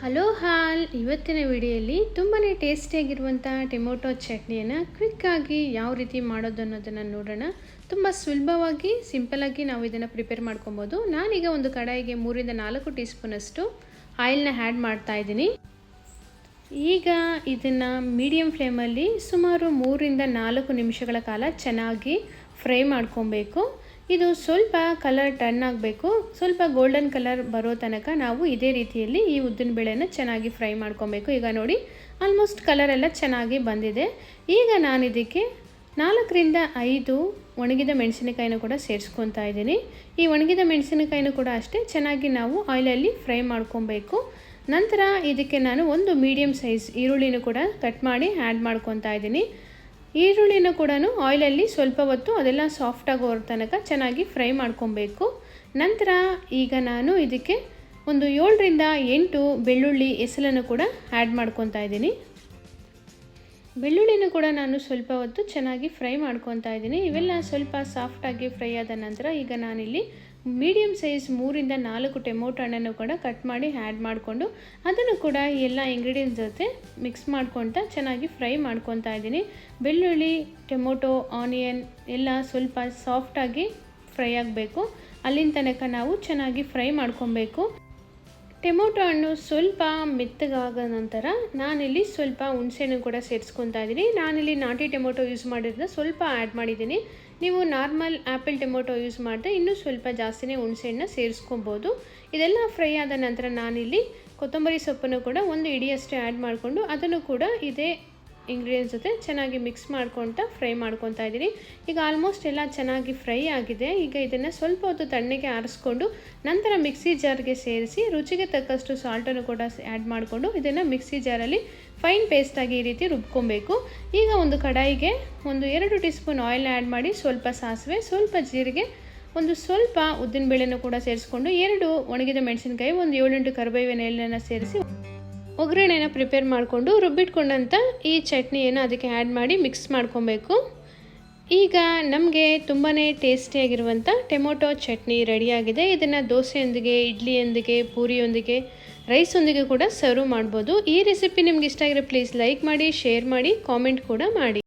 Hello ಹಾಲ್, ಇವತ್ತಿನ ವಿಡಿಯೋಲಿ ತುಂಬಾ ಟೇಸ್ಟಿಯಾಗಿರುವಂಥ ಟೊಮೊಟೊ ಚಟ್ನಿಯನ್ನು ಕ್ವಿಕ್ಕಾಗಿ ಯಾವ ರೀತಿ ಮಾಡೋದು ಅನ್ನೋದನ್ನು ನೋಡೋಣ. ತುಂಬ ಸುಲಭವಾಗಿ ಸಿಂಪಲಾಗಿ ನಾವು ಇದನ್ನು ಪ್ರಿಪೇರ್ ಮಾಡ್ಕೊಬೋದು. ನಾನೀಗ ಒಂದು ಕಡಾಯಿಗೆ ಮೂರಿಂದ ನಾಲ್ಕು ಟೀ ಸ್ಪೂನಷ್ಟು ಆಯಿಲ್ನ ಆ್ಯಡ್ ಮಾಡ್ತಾ ಇದ್ದೀನಿ. ಈಗ ಇದನ್ನು ಮೀಡಿಯಮ್ ಫ್ಲೇಮಲ್ಲಿ ಸುಮಾರು ಮೂರಿಂದ ನಾಲ್ಕು ನಿಮಿಷಗಳ ಕಾಲ ಚೆನ್ನಾಗಿ ಫ್ರೈ ಮಾಡ್ಕೊಬೇಕು. ಇದು ಸ್ವಲ್ಪ ಕಲರ್ ಟರ್ನ್ ಆಗಬೇಕು. ಸ್ವಲ್ಪ ಗೋಲ್ಡನ್ ಕಲರ್ ಬರೋ ತನಕ ನಾವು ಇದೇ ರೀತಿಯಲ್ಲಿ ಈ ಉದ್ದಿನ ಬೇಳೆನ ಚೆನ್ನಾಗಿ ಫ್ರೈ ಮಾಡ್ಕೊಬೇಕು. ಈಗ ನೋಡಿ ಆಲ್ಮೋಸ್ಟ್ ಕಲರ್ ಎಲ್ಲ ಚೆನ್ನಾಗಿ ಬಂದಿದೆ. ಈಗ ನಾನು ಇದಕ್ಕೆ ನಾಲ್ಕರಿಂದ ಐದು ಒಣಗಿದ ಮೆಣಸಿನಕಾಯಿನ ಕೂಡ ಸೇರಿಸ್ಕೊತಾ ಇದ್ದೀನಿ. ಈ ಒಣಗಿದ ಮೆಣಸಿನಕಾಯಿನೂ ಕೂಡ ಅಷ್ಟೇ ಚೆನ್ನಾಗಿ ನಾವು ಆಯಿಲಲ್ಲಿ ಫ್ರೈ ಮಾಡ್ಕೊಬೇಕು. ನಂತರ ಇದಕ್ಕೆ ನಾನು ಒಂದು ಮೀಡಿಯಮ್ ಸೈಜ್ ಈರುಳ್ಳಿನೂ ಕೂಡ ಕಟ್ ಮಾಡಿ ಆ್ಯಡ್ ಮಾಡ್ಕೊತಾ ಇದ್ದೀನಿ. ಈರುಳ್ಳಿನೂ ಕೂಡ ಆಯಿಲಲ್ಲಿ ಸ್ವಲ್ಪ ಹೊತ್ತು ಅದೆಲ್ಲ ಸಾಫ್ಟ್ ಆಗೋ ತನಕ ಚೆನ್ನಾಗಿ ಫ್ರೈ ಮಾಡ್ಕೊಬೇಕು. ನಂತರ ಈಗ ನಾನು ಇದಕ್ಕೆ ಒಂದು ಏಳರಿಂದ ಎಂಟು ಬೆಳ್ಳುಳ್ಳಿ ಎಸಲನ್ನು ಕೂಡ ಆ್ಯಡ್ ಮಾಡ್ಕೊತಾ ಇದ್ದೀನಿ. ಬೆಳ್ಳುಳ್ಳಿನೂ ಕೂಡ ನಾನು ಸ್ವಲ್ಪ ಹೊತ್ತು ಚೆನ್ನಾಗಿ ಫ್ರೈ ಮಾಡ್ಕೊತಾ ಇದ್ದೀನಿ. ಇವೆಲ್ಲ ಸ್ವಲ್ಪ ಸಾಫ್ಟಾಗಿ ಫ್ರೈ ಆದ ನಂತರ ಈಗ ನಾನಿಲ್ಲಿ ಮೀಡಿಯಮ್ ಸೈಜ್ ಮೂರಿಂದ ನಾಲ್ಕು ಟೊಮೊಟೊ ಹಣ್ಣನ್ನು ಕೂಡ ಕಟ್ ಮಾಡಿ ಆ್ಯಡ್ ಮಾಡಿಕೊಂಡು ಅದನ್ನು ಕೂಡ ಎಲ್ಲ ಇಂಗ್ರೀಡಿಯೆಂಟ್ಸ್ ಜೊತೆ ಮಿಕ್ಸ್ ಮಾಡ್ಕೊತಾ ಚೆನ್ನಾಗಿ ಫ್ರೈ ಮಾಡ್ಕೊತಾ ಇದ್ದೀನಿ. ಬೆಳ್ಳುಳ್ಳಿ, ಟೊಮೊಟೊ ಆನಿಯನ್ ಎಲ್ಲ ಸ್ವಲ್ಪ ಸಾಫ್ಟಾಗಿ ಫ್ರೈ ಆಗಬೇಕು. ಅಲ್ಲಿನ ತನಕ ನಾವು ಚೆನ್ನಾಗಿ ಫ್ರೈ ಮಾಡ್ಕೊಬೇಕು ಟೊಮೊಟೊ ಹಣ್ಣು ಸ್ವಲ್ಪ ಮೆತ್ತಗಾದ ನಂತರ ನಾನಿಲ್ಲಿ ಸ್ವಲ್ಪ ಹುಣಸೆಹಣ್ಣು ಕೂಡ ಸೇರಿಸ್ಕೊತಾ ಇದ್ದೀನಿ. ನಾನಿಲ್ಲಿ ನಾಟಿ ಟೊಮೊಟೊ ಯೂಸ್ ಮಾಡಿದ್ರೆ ಸ್ವಲ್ಪ ಆ್ಯಡ್ ಮಾಡಿದ್ದೀನಿ. ನೀವು ನಾರ್ಮಲ್ ಆ್ಯಪಲ್ ಟೊಮೊಟೊ ಯೂಸ್ ಮಾಡಿದ್ರೆ ಇನ್ನೂ ಸ್ವಲ್ಪ ಜಾಸ್ತಿನೇ ಹುಣಸೆಹಣ್ಣ ಸೇರಿಸ್ಕೊಬೋದು. ಇದೆಲ್ಲ ಫ್ರೈ ಆದ ನಂತರ ನಾನಿಲ್ಲಿ ಕೊತ್ತಂಬರಿ ಸೊಪ್ಪನ್ನು ಕೂಡ ಒಂದು ಇಡಿಯಷ್ಟು ಆ್ಯಡ್ ಮಾಡಿಕೊಂಡು ಅದನ್ನು ಕೂಡ ಇದೇ ಇಂಗ್ರೀಡಿಯೆಂಟ್ಸ್ ಜೊತೆ ಚೆನ್ನಾಗಿ ಮಿಕ್ಸ್ ಮಾಡ್ಕೊತಾ ಫ್ರೈ ಮಾಡ್ಕೊತಾ ಇದ್ದೀನಿ ಈಗ ಆಲ್ಮೋಸ್ಟ್ ಎಲ್ಲ ಚೆನ್ನಾಗಿ ಫ್ರೈ ಆಗಿದೆ. ಈಗ ಇದನ್ನು ಸ್ವಲ್ಪ ಹೊತ್ತು ತಣ್ಣಗೆ ಆರಿಸ್ಕೊಂಡು ನಂತರ ಮಿಕ್ಸಿ ಜಾರ್ಗೆ ಸೇರಿಸಿ ರುಚಿಗೆ ತಕ್ಕಷ್ಟು ಸಾಲ್ಟನ್ನು ಕೂಡ ಆ್ಯಡ್ ಮಾಡಿಕೊಂಡು ಇದನ್ನು ಮಿಕ್ಸಿ ಜಾರಲ್ಲಿ ಫೈನ್ ಪೇಸ್ಟಾಗಿ ಈ ರೀತಿ ರುಬ್ಕೊಬೇಕು. ಈಗ ಒಂದು ಕಡಾಯಿಗೆ ಒಂದು ಎರಡು ಟೀ ಸ್ಪೂನ್ ಆಯಿಲ್ ಆ್ಯಡ್ ಮಾಡಿ ಸ್ವಲ್ಪ ಸಾಸಿವೆ, ಸ್ವಲ್ಪ ಜೀರಿಗೆ, ಒಂದು ಸ್ವಲ್ಪ ಉದ್ದಿನಬೇಳೆನೂ ಕೂಡ ಸೇರಿಸ್ಕೊಂಡು ಎರಡು ಒಣಗಿದ ಮೆಣಸಿನಕಾಯಿ, ಒಂದು ಏಳೆಂಟು ಕರಿಬೇವಿನ ಎಲೆಯನ್ನು ಸೇರಿಸಿ ಒಗ್ಗರಣೆನ ಪ್ರಿಪೇರ್ ಮಾಡಿಕೊಂಡು ರುಬ್ಬಿಟ್ಕೊಂಡಂಥ ಈ ಚಟ್ನಿಯನ್ನು ಅದಕ್ಕೆ ಆ್ಯಡ್ ಮಾಡಿ ಮಿಕ್ಸ್ ಮಾಡ್ಕೊಬೇಕು. ಈಗ ನಮಗೆ ತುಂಬಾ ಟೇಸ್ಟಿಯಾಗಿರುವಂಥ ಟೊಮೊಟೊ ಚಟ್ನಿ ರೆಡಿಯಾಗಿದೆ ಇದನ್ನು ದೋಸೆಯೊಂದಿಗೆ, ಇಡ್ಲಿಯೊಂದಿಗೆ, ಪೂರಿಯೊಂದಿಗೆ ರೈಸೊಂದಿಗೆ ಕೂಡ ಸರ್ವ್ ಮಾಡ್ಬೋದು. ಈ ರೆಸಿಪಿ ನಿಮ್ಗೆ ಇಷ್ಟ ಆಗಿರೋ ಪ್ಲೀಸ್ ಲೈಕ್ ಮಾಡಿ ಶೇರ್ ಮಾಡಿ ಕಾಮೆಂಟ್ ಕೂಡ ಮಾಡಿ.